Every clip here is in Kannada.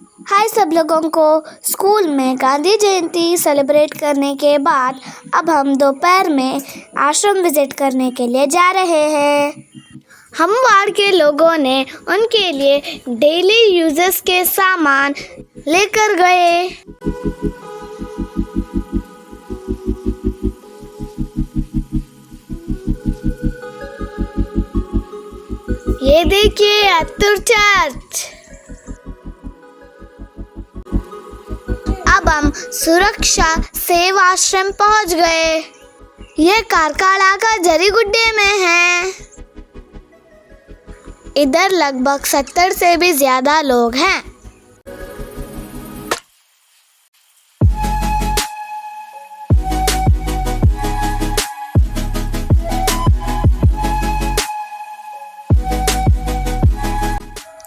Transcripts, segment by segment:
हाय सब लोगों को स्कूल में गांधी जयंती सेलिब्रेट करने के बाद अब हम दोपहर में आश्रम विज़िट करने के लिए जा रहे हैं। हम वार्ड के लोगों ने उनके लिए डेली यूजेस के सामान लेकर गए। ये देखिए अतुर चर्च। अब हम सुरक्षा सेवाश्रम पहुँच गए। यह कारकाड़ा का जरी गुड्डे में है। इधर लगभग सत्तर से भी ज़्यादा लोग हैं।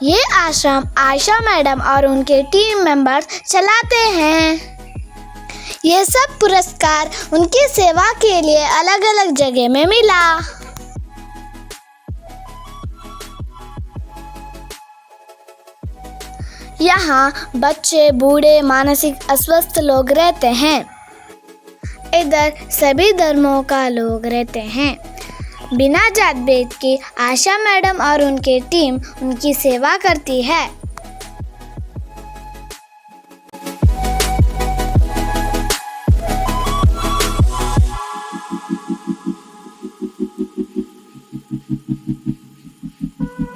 ये आश्रम आयशा मैडम और उनके टीम मेंबर्स चलाते हैं। ये सब पुरस्कार उनकी सेवा के लिए अलग अलग जगह में मिला। यहाँ बच्चे, बूढ़े, मानसिक अस्वस्थ लोग रहते हैं। इधर सभी धर्मों का लोग रहते हैं। बिना जात भेद की आशा मैडम और उनकी टीम उनकी सेवा करती है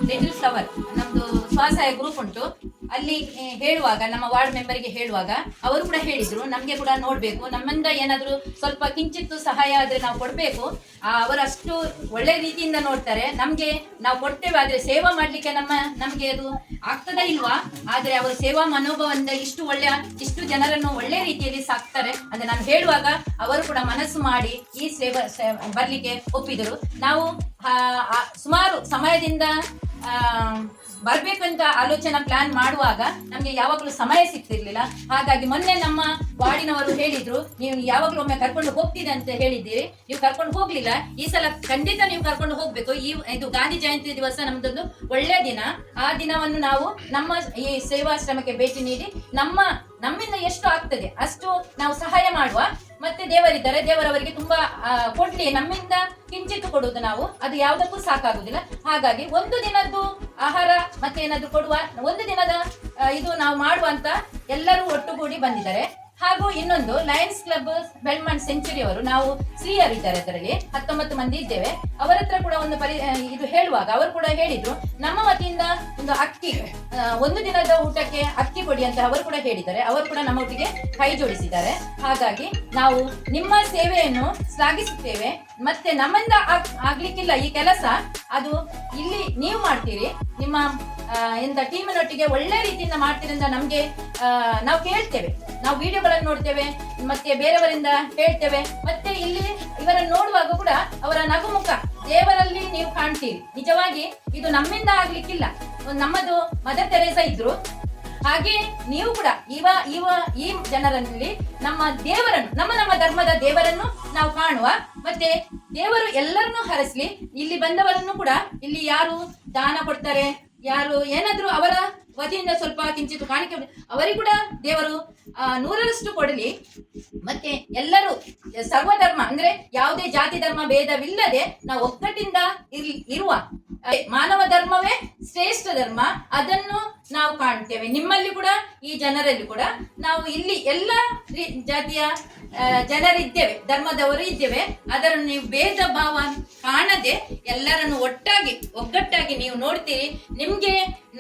ಲಿಟಲ್ ಫ್ಲವರ್ ನಮ್ದು ಸ್ವಸಹಾಯ ಗ್ರೂಪ್ ಉಂಟು ಅಲ್ಲಿ ಹೇಳುವಾಗ ನಮ್ಮ ವಾರ್ಡ್ ಮೆಂಬರ್ಗೆ ಹೇಳುವಾಗ ಅವರು ಕೂಡ ಹೇಳಿದ್ರು ನಮಗೆ ಕೂಡ ನೋಡಬೇಕು ನಮ್ಮಿಂದ ಏನಾದರೂ ಸ್ವಲ್ಪ ಕಿಂಚಿತ್ತು ಸಹಾಯ ಆದರೆ ನಾವು ಕೊಡಬೇಕು ಆ, ಅವರು ಅಷ್ಟು ಒಳ್ಳೆ ರೀತಿಯಿಂದ ನೋಡ್ತಾರೆ ನಮ್ಗೆ ನಾವು ಕೊಡ್ತೇವೆ ಆದರೆ ಸೇವಾ ಮಾಡ್ಲಿಕ್ಕೆ ನಮ್ಮ ನಮಗೆ ಅದು ಆಗ್ತದ ಇಲ್ವಾ? ಆದರೆ ಅವರು ಸೇವಾ ಮನೋಭಾವದಿಂದ ಇಷ್ಟು ಒಳ್ಳೆಯ ಇಷ್ಟು ಜನರನ್ನು ಒಳ್ಳೆ ರೀತಿಯಲ್ಲಿ ಸಾಕ್ತಾರೆ ಅಂದರೆ ನಾನು ಹೇಳುವಾಗ ಅವರು ಕೂಡ ಮನಸ್ಸು ಮಾಡಿ ಈ ಸೇವಾ ಬರ್ಲಿಕ್ಕೆ ಒಪ್ಪಿದರು. ನಾವು ಸುಮಾರು ಸಮಯದಿಂದ ಬರ್ಬೇಕಂತ ಆಲೋಚನೆ ಪ್ಲಾನ್ ಮಾಡುವಾಗ ನಮ್ಗೆ ಯಾವಾಗಲೂ ಸಮಯ ಸಿಗ್ತಿರ್ಲಿಲ್ಲ. ಹಾಗಾಗಿ ಮೊನ್ನೆ ನಮ್ಮ ವಾರ್ಡಿನವರು ಹೇಳಿದ್ರು, ನೀವು ಯಾವಾಗಲೂ ಒಮ್ಮೆ ಕರ್ಕೊಂಡು ಹೋಗ್ತೀರಿ ಅಂತ ಹೇಳಿದ್ದೀರಿ. ನೀವು ಕರ್ಕೊಂಡು ಹೋಗ್ಲಿಲ್ಲ. ಈ ಸಲ ಖಂಡಿತ ನೀವು ಕರ್ಕೊಂಡು ಹೋಗ್ಬೇಕು. ಈ ಇದು ಗಾಂಧಿ ಜಯಂತಿ ದಿವಸ ನಮ್ದೊಂದು ಒಳ್ಳೆಯ ದಿನ. ಆ ದಿನವನ್ನು ನಾವು ನಮ್ಮ ಈ ಸೇವಾಶ್ರಮಕ್ಕೆ ಭೇಟಿ ನೀಡಿ ನಮ್ಮ ನಮ್ಮಿಂದ ಎಷ್ಟು ಆಗ್ತದೆ ಅಷ್ಟು ನಾವು ಸಹಾಯ ಮಾಡುವ ಮತ್ತೆ ದೇವರಿದ್ದಾರೆ. ದೇವರವರಿಗೆ ತುಂಬಾ ಕೊಡ್ಲಿ, ನಮ್ಮಿಂದ ಕಿಂಚಿತ್ತು ಕೊಡುವುದು ನಾವು. ಅದು ಯಾವುದಕ್ಕೂ ಸಾಕಾಗುದಿಲ್ಲ ಹಾಗಾಗಿ ಒಂದು ದಿನದ್ದು ಆಹಾರ ಮತ್ತೆ ಏನಾದ್ರು ಕೊಡುವ, ಒಂದು ದಿನದ ಇದು ನಾವು ಮಾಡುವಂತ ಎಲ್ಲರೂ ಒಟ್ಟುಗೂಡಿ ಬಂದಿದ್ದಾರೆ. ಹಾಗೂ ಇನ್ನೊಂದು ಲಯನ್ಸ್ ಕ್ಲಬ್ ಬೆಳ್ಮಂಡ್ ಸೆಂಚುರಿ ಅವರು, ನಾವು ಸ್ತ್ರೀಯರು ಇದ್ದಾರೆ ಅದರಲ್ಲಿ, ಹತ್ತೊಂಬತ್ತು ಮಂದಿ ಇದ್ದೇವೆ. ಅವರ ಹತ್ರ ಕೂಡ ಒಂದು ಪರಿ ಇದು ಹೇಳುವಾಗ ಅವರು ಕೂಡ ಹೇಳಿದ್ರು, ನಮ್ಮ ವತಿಯಿಂದ ಒಂದು ಅಕ್ಕಿ ಒಂದು ದಿನದ ಊಟಕ್ಕೆ ಅಕ್ಕಿ ಕೊಡಿ ಅಂತ ಅವರು ಕೂಡ ಹೇಳಿದ್ದಾರೆ. ಅವರು ಕೂಡ ನಮ್ಮ ಒಟ್ಟಿಗೆ ಕೈ ಜೋಡಿಸಿದ್ದಾರೆ. ಹಾಗಾಗಿ ನಾವು ನಿಮ್ಮ ಸೇವೆಯನ್ನು ಶ್ಲಾಘಿಸುತ್ತೇವೆ. ಮತ್ತೆ ನಮ್ಮಿಂದ ಆಗ್- ಆಗ್ಲಿಕ್ಕಿಲ್ಲ ಈ ಕೆಲಸ, ಅದು ಇಲ್ಲಿ ನೀವು ಮಾಡ್ತೀರಿ. ನಿಮ್ಮ ಎಂತ ಟೀಮಿನೊಟ್ಟಿಗೆ ಒಳ್ಳೆ ರೀತಿಯಿಂದ ಮಾಡ್ತೀರಿ ಅಂತ ನಮ್ಗೆ ನಾವು ಕೇಳ್ತೇವೆ. ನಾವು ವಿಡಿಯೋಗಳನ್ನು ನೋಡ್ತೇವೆ, ಮತ್ತೆ ಬೇರೆಯವರಿಂದ ಹೇಳ್ತೇವೆ, ಮತ್ತೆ ಇಲ್ಲಿ ಇವರನ್ನು ನೋಡುವಾಗ ಕೂಡ ಅವರ ನಗುಮುಖ ದೇವರಲ್ಲಿ ನೀವು ಕಾಣ್ತೀರಿ. ನಿಜವಾಗಿ ಇದು ನಮ್ಮಿಂದ ಆಗ್ಲಿಕ್ಕಿಲ್ಲ. ನಮ್ಮದು ಮದರ್ ತೆರೇಸ ಇದ್ರು. ಹಾಗೆ ನೀವು ಕೂಡ ಇವ ಇವ, ಈ ಜನರಲ್ಲಿ ನಮ್ಮ ದೇವರನ್ನು, ನಮ್ಮ ನಮ್ಮ ಧರ್ಮದ ದೇವರನ್ನು ನಾವು ಕಾಣುವ, ಮತ್ತೆ ದೇವರು ಎಲ್ಲರನ್ನೂ ಹರಸ್ಲಿ, ಇಲ್ಲಿ ಬಂದವರನ್ನು ಕೂಡ ಇಲ್ಲಿ ಯಾರು ದಾನ ಕೊಡ್ತಾರೆ? ಯಾರು? ಏನಾದರೂ ಅವರ ವತಿಯಿಂದ ಸ್ವಲ್ಪ ಕಿಂಚಿತ್ ಕಾಣಿಕೆ ಅವರಿಗೂ ಕೂಡ ದೇವರು ನೂರರಷ್ಟು ಕೊಡಲಿ. ಮತ್ತೆ ಎಲ್ಲರೂ ಸರ್ವಧರ್ಮ, ಅಂದ್ರೆ ಯಾವುದೇ ಜಾತಿ, ಧರ್ಮ, ಭೇದವಿಲ್ಲದೆ ನಾವು ಒಗ್ಗಟ್ಟಿಂದ ಇರ್ಲಿ, ಇರುವ ಮಾನವ ಧರ್ಮವೇ ಶ್ರೇಷ್ಠ ಧರ್ಮ. ಅದನ್ನು ನಾವು ಕಾಣ್ತೇವೆ. ನಿಮ್ಮಲ್ಲಿ ಕೂಡ, ಈ ಜನರಲ್ಲಿ ಕೂಡ ನಾವು ಇಲ್ಲಿ ಎಲ್ಲ ಜಾತಿಯ ಜನರಿದ್ದೇವೆ, ಧರ್ಮದವರು ಇದ್ದೇವೆ. ಅದರನ್ನು ನೀವು ಭೇದ ಭಾವ ಕಾಣದೆ ಎಲ್ಲರನ್ನು ಒಟ್ಟಾಗಿ, ಒಗ್ಗಟ್ಟಾಗಿ ನೀವು ನೋಡ್ತೀರಿ. ನಿಮ್ಗೆ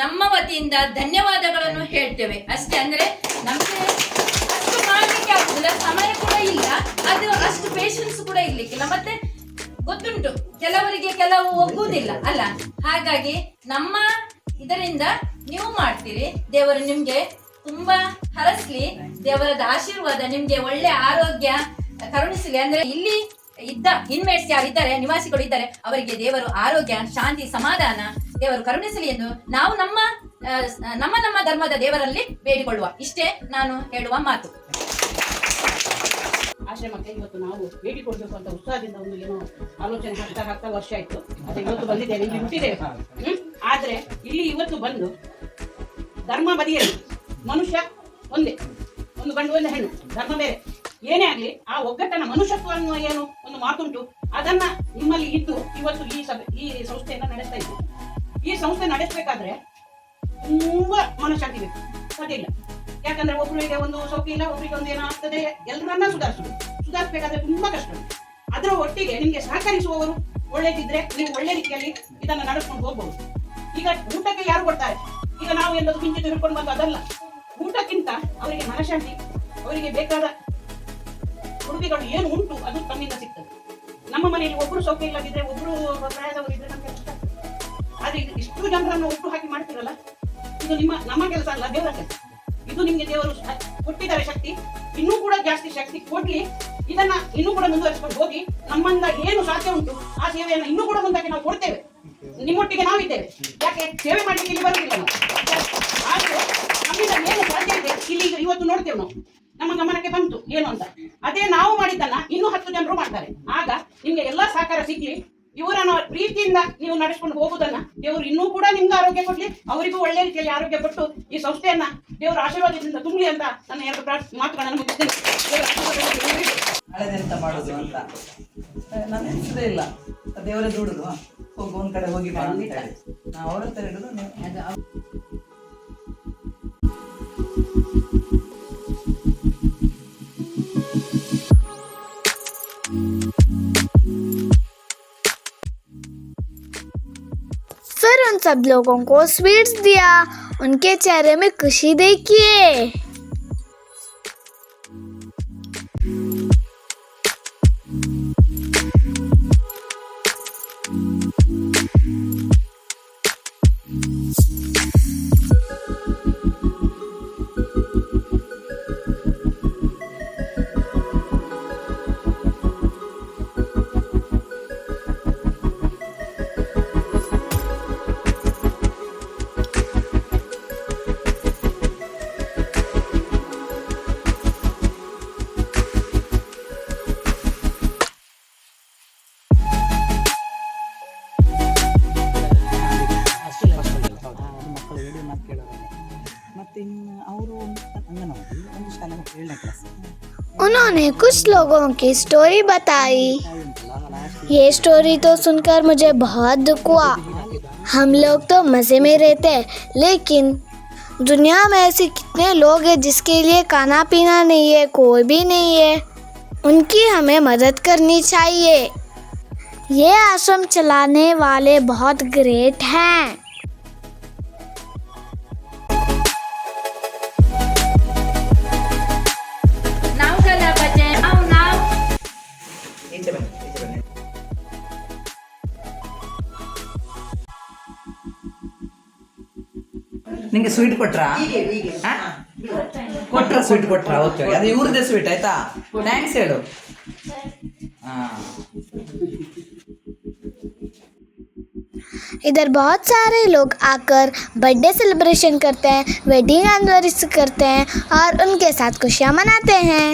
ನಮ್ಮ ವತಿಯಿಂದ ಧನ್ಯವಾದಗಳನ್ನು ಹೇಳ್ತೇವೆ. ಅಷ್ಟೇ ಅಂದ್ರೆ ನಮ್ಗೆ ಅಷ್ಟು ಮಾಡ್ಲಿಕ್ಕೆ ಆಗುದಿಲ್ಲ, ಸಮಯ ಕೂಡ ಇಲ್ಲ. ಅದು ಅಷ್ಟು ಪೇಷನ್ಸ್ ಕೂಡ ಇರ್ಲಿಕ್ಕಿಲ್ಲ. ಮತ್ತೆ ಗೊತ್ತುಂಟು. ಕೆಲವರಿಗೆ ಕೆಲವು ಒಗ್ಗುವುದಿಲ್ಲ ಅಲ್ಲ? ಹಾಗಾಗಿ ನಮ್ಮ ಇದರಿಂದ ನೀವು ಮಾಡ್ತೀರಿ. ದೇವರು ನಿಮ್ಗೆ ತುಂಬಾ ಹರಸ್ಲಿ, ದೇವರದ ಆಶೀರ್ವಾದ, ನಿಮ್ಗೆ ಒಳ್ಳೆ ಆರೋಗ್ಯ ಕರುಣಿಸಲಿ ಅಂದ್ರೆ ಇಲ್ಲಿ ಇದ್ದ ಇನ್ಮೇಟ್ಸ್ ಯಾರಿದ್ದಾರೆ ನಿವಾಸಿಗಳು ಇದ್ದಾರೆ, ಅವರಿಗೆ ದೇವರು ಆರೋಗ್ಯ, ಶಾಂತಿ, ಸಮಾಧಾನ, ದೇವರು ಕರುಣಿಸಲಿ ಎಂದು ನಾವು ನಮ್ಮ ನಮ್ಮ ನಮ್ಮ ಧರ್ಮದ ದೇವರಲ್ಲಿ ಬೇಡಿಕೊಳ್ಳುವ. ಇಷ್ಟೇ ನಾನು ಹೇಳುವ ಮಾತು. ಆಶ್ರಮಕ್ಕೆ ಇವತ್ತು ನಾವು ಭೇಟಿ ಕೊಡಬೇಕು ಅಂತ ಉತ್ಸಾಹದಿಂದ ಒಂದು ಏನೋ ಆಲೋಚನೆ ಹಾಕ್ತಾ ಹಾಕ್ತಾ ವರ್ಷ ಆಯ್ತು. ಅದೇ ಇವತ್ತು ಬಂದಿದ್ದೇವೆ ಇಲ್ಲಿ ಹುಟ್ಟಿದ್ದೇವೆ? ಆದ್ರೆ ಇಲ್ಲಿ ಇವತ್ತು ಬಂದು ಧರ್ಮ ಬದಿಯಲ್ಲಿ ಮನುಷ್ಯ ಒಂದೇ, ಒಂದು ಗಂಡು, ಒಂದು ಹೆಣ್ಣು, ಧರ್ಮ ಬೇರೆ. ಏನೇ ಆಗ್ಲಿ, ಆ ಒಗ್ಗಟ್ಟನ ಮನುಷ್ಯತ್ವ ಅನ್ನುವ ಏನು ಒಂದು ಮಾತುಂಟು, ಅದನ್ನ ನಿಮ್ಮಲ್ಲಿ ಇದ್ದು ಇವತ್ತು ಈ ಸಭೆ, ಈ ಸಂಸ್ಥೆಯನ್ನ ನಡೆಸ್ತಾ ಇದ್ದೀವಿ. ಈ ಸಂಸ್ಥೆ ನಡೆಸಬೇಕಾದ್ರೆ ತುಂಬಾ ಮನಶಾಂತಿ ಬೇಕು. ಸಾಧ್ಯ ಇಲ್ಲ. ಯಾಕಂದ್ರೆ ಒಬ್ಬರಿಗೆ ಒಂದು ಸೌಖ್ಯ ಇಲ್ಲ ಒಬ್ಬರಿಗೆ ಒಂದು ಏನೋ ಆಗ್ತದೆ ಎಲ್ಲರನ್ನ ಸುಧಾರಿಸಬೇಕು. ಸುಧಾರಿಸಬೇಕಾದ್ರೆ ತುಂಬಾ ಕಷ್ಟ. ಅದರ ಒಟ್ಟಿಗೆ ನಿಮಗೆ ಸಹಕರಿಸುವವರು ಒಳ್ಳೇದಿದ್ರೆ ನೀವು ಒಳ್ಳೆ ರೀತಿಯಲ್ಲಿ ಇದನ್ನ ನಡೆಸ್ಕೊಂಡು ಹೋಗ್ಬಹುದು ಈಗ ಊಟಕ್ಕೆ ಯಾರು ಕೊಡ್ತಾರೆ? ಈಗ ನಾವು ಎಲ್ಲದೂ ಕಿಂಚಿತ್ ಹಿಡ್ಕೊಂಡು ಬಂದು ಅದಲ್ಲ. ಊಟಕ್ಕಿಂತ ಅವರಿಗೆ ಮನಶಾಂತಿ, ಅವರಿಗೆ ಬೇಕಾದ ಉಡುಗೆಗಳು ಏನು ಉಂಟು, ಅದು ತಮ್ಮಿಂದ ಸಿಗ್ತದೆ. ನಮ್ಮ ಮನೆಯಲ್ಲಿ ಒಬ್ಬರು ಸೌಖ್ಯ ಇಲ್ಲದಿದ್ರೆ ಒಬ್ಬರು ಪ್ರಾಯದವರು ಇದ್ರೆ ನಮ್ಗೆ ಕಷ್ಟ. ಆದ್ರೆ ಇಷ್ಟು ಜನರನ್ನು ಒಟ್ಟು ಹಾಕಿ ಮಾಡ್ತಿರಲ್ಲ, ಇದು ನಿಮ್ಮ, ನಮ್ಮ ಕೆಲಸ ಅಲ್ಲ, ದೇವರ ಕೆಲಸ. ಇದು ನಿಮ್ಗೆ ದೇವರು ಕೊಟ್ಟಿದ್ದಾರೆ ಶಕ್ತಿ. ಇನ್ನೂ ಕೂಡ ಜಾಸ್ತಿ ಶಕ್ತಿ ಕೊಡ್ಲಿ. ಇದನ್ನ ಇನ್ನೂ ಕೂಡ ಮುಂದುವರಿಸಿಕೊಂಡು ಹೋಗಿ ನಮ್ಮಿಂದ ಏನು ಸಾಧ್ಯ ಉಂಟು, ಆ ಸೇವೆಯನ್ನು ಇನ್ನೂ ಕೂಡ ಮುಂದಕ್ಕೆ ನಾವು ಕೊಡ್ತೇವೆ. ನಿಮ್ಮೊಟ್ಟಿಗೆ ನಾವಿದ್ದೇವೆ. ಯಾಕೆ? ಸೇವೆ ಮಾಡಲಿಕ್ಕೆ ಇಲ್ಲಿ ಬರುವುದಿಲ್ಲ ಆದ್ರೆ ನಮ್ಮಿಂದ ಏನು ಸಾಧ್ಯ ಇದೆ, ಇಲ್ಲಿ ಇವತ್ತು ನೋಡ್ತೇವೆ ನಾವು. ನಮ್ಮ ಗಮನಕ್ಕೆ ಬಂತು, ಏನು ಅಂತ. ಅದೇ ನಾವು ಮಾಡಿದ್ದನ್ನ ಇನ್ನೂ ಹತ್ತು ಜನರು ಮಾಡ್ತಾರೆ. ಆಗ ನಿಮ್ಗೆ ಎಲ್ಲಾ ಸಹಕಾರ ಸಿಗ್ಲಿ. ಇವರನ್ನ ಪ್ರೀತಿಯಿಂದ ನೀವು ನಡೆಸ್ಕೊಂಡು ಹೋಗುದನ್ನ ದೇವರು ಇನ್ನೂ ಕೂಡ ನಿಮ್ಗೆ ಆರೋಗ್ಯ ಕೊಡ್ಲಿ, ಅವರಿಗೂ ಒಳ್ಳೆ ರೀತಿಯಲ್ಲಿ ಆರೋಗ್ಯ ಕೊಟ್ಟು ಈ ಸಂಸ್ಥೆಯನ್ನ ದೇವರ ಆಶೀರ್ವಾದದಿಂದ ತುಂಬಲಿ ಅಂತ ನನ್ನ ಎರಡು ಮಾತುಗಳನ್ನು ಮುಗಿಸ್ತೀನಿ. ಹಳೆದೆಂತ ಮಾಡೋದು ಅಂತ. ನಾನು ಇಲ್ಲ. ದೇವರೇ ದುಡುದು. ಹೋಗಿ, ಒಂದ್ ಕಡೆ ಹೋಗಿ ಅವ್ರ ಹತ್ರ ಹಿಡಿದು सब लोगों को स्वीट्स दिया। उनके चेहरे में खुशी देखिए। उन्होंने कुछ लोगों की स्टोरी बताई। ये स्टोरी तो सुनकर मुझे बहुत दुख हुआ। हम लोग तो मज़े में रहते हैं, लेकिन दुनिया में ऐसे कितने लोग हैं जिसके लिए खाना पीना नहीं है, कोई भी नहीं है। उनकी हमें मदद करनी चाहिए। ये आश्रम चलाने वाले बहुत ग्रेट हैं। ನಿಂಗೆ ಸ್ವೀಟ್ ಕೊಟ್ರಾ ಆ? ಕೊಟ್ರ ಸ್ವೀಟ್ ಕೊಟ್ರಾ ಓಕೆ ಅದು ಇವ್ರದೇ ಸ್ವೀಟ್ ಆಯ್ತಾ ಥ್ಯಾಂಕ್ಸ್ ಹೇಳು ಹಾ इधर बहुत सारे लोग आकर बर्थडे सेलिब्रेशन करते हैं वेडिंग एनिवर्सरी करते हैं और उनके साथ खुशियाँ मनाते हैं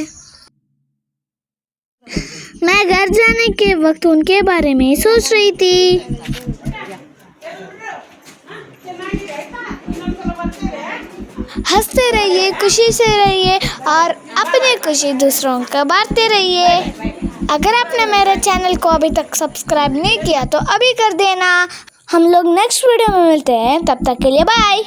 मैं घर जाने के वक्त उनके बारे में सोच रही थी हँसते रहिए, खुशी से रहिए और अपने खुशी दूसरों को बांटते रहिए। अगर आपने मेरे चैनल को अभी तक सब्सक्राइब नहीं किया तो अभी कर देना। हम लोग नेक्स्ट वीडियो में मिलते हैं, तब तक के लिए बाय